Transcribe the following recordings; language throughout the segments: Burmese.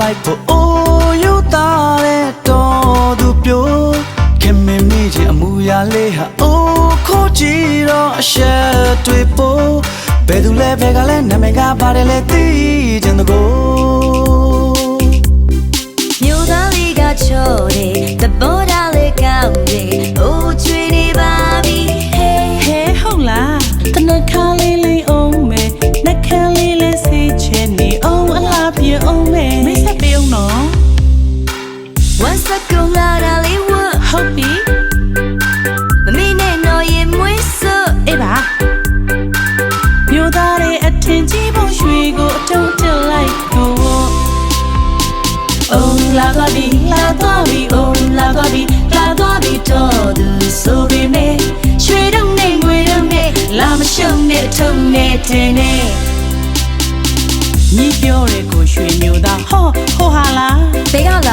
လိုက်ဖို့အိုးယူသားတဲ့တော်သူပြိုခင်မင်းမိချင်အမူအရာလေးဟာအိုးခိုးကြည့်တော့အရှက်တွေပို့ဘယ်သူလဲဘယ်ကလဲနာမည်ကပါတယ်လဲသိချင်တကိုမြို့သားလေးကချော်တယ်တဘောသားလေးကောင်းတယ်အိုးချွေနေပါပြီဟေးဟဲဟုတ်လားတနခါ ဝမ်းစကုံလာတာလေးဝတ်ဟုတ်ပြီမမေနဲ့နော်ရင်မွေးစို့အေးပါမြို့သားရဲ့အထင်ကြီးပုံရွှေကိုအထုံးတက်လိုက်ကိုအုံးလာသွားပြီလာသွားပြီအုံးလာသွားပြီလာသွားပြီတော့သူဆိုပေမဲ့ရွှေတုံးနဲ့ငွေတုံးနဲ့လာမရှုံနဲ့အထုံးနဲ့တင်နဲ့ညီပြောတဲ့ကိုရွှေမျိုးသားဟောဟောဟာလားဘေးက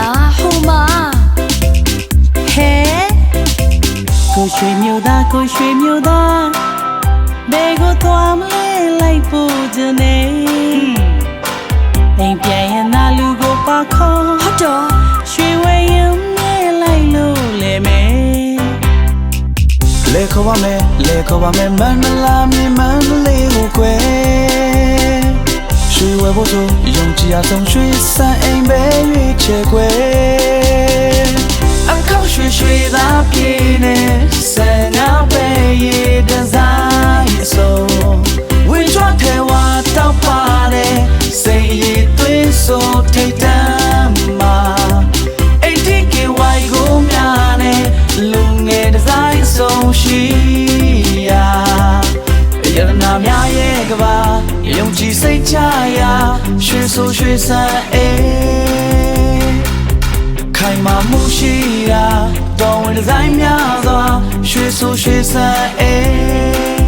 ဘယ်ကိုသွားမလဲလိုက်ဖို့ကြနေအိမ်ပြန်ရင်သာလူကိုပါခေါ်ဟုတ်တော့ရွှေဝဲရင်မဲလိုက်လို့လေမဲလေခေါ်ပါမယ်လေခေါ်ပါမယ်မန္တလာမြေမန္တလေးကိုကွယ်ရွှေဝဲဖို့ဆိုယုံကြည်အားဆုံးရွှေစံအိမ်ပဲရွေးချယ်ကွ ယုံကြည်စိတ်ချရာရွှေဆိုရွှေဆန်းအေးခိုင်မာမှုရှိရာတော်ဝင်ဒီဇိုင်းများစွာရွှေဆိုရွှေဆန်းအေး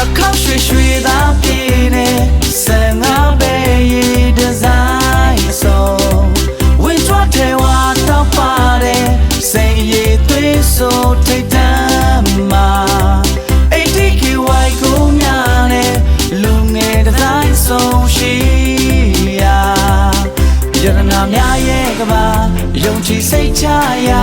အခောက်ရွှေရွှေသာပြေနေဆန်ငါပဲရေဒီဇိုင်းဆုံးဝင်းချွတ်ထဲဝါတော့ပါတယ်စိတ်ရည်သွေးဆိုထိတ် ယုံကြည်စိတ်ချရာ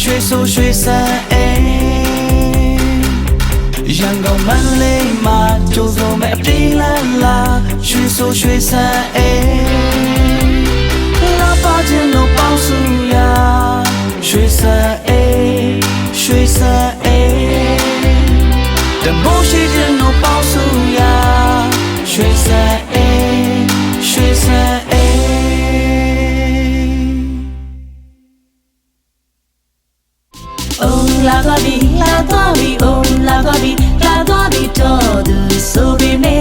ရွှေဆိုရွှေဆန်းအေးရန်ကုန်မန္တလေးမှာကြိုးစုံမဲ့အပြေးလာလာရွှေဆိုရွှေဆန်းအေးလာပါခြင်းလို့ပေါင်းစုရာရွှေဆန်းအေးရွှေဆန်းအေးတမိုးရှိခြင်းတို့ပေါင်းစု Oh la gobi la gobi oh la gobi la gobi to du so be me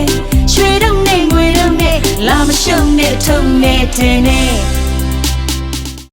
ရွှေတုံးနဲ့ငွေတုံးနဲ့လာမရှုံနဲ့ထုံနဲ့တင်းနဲ့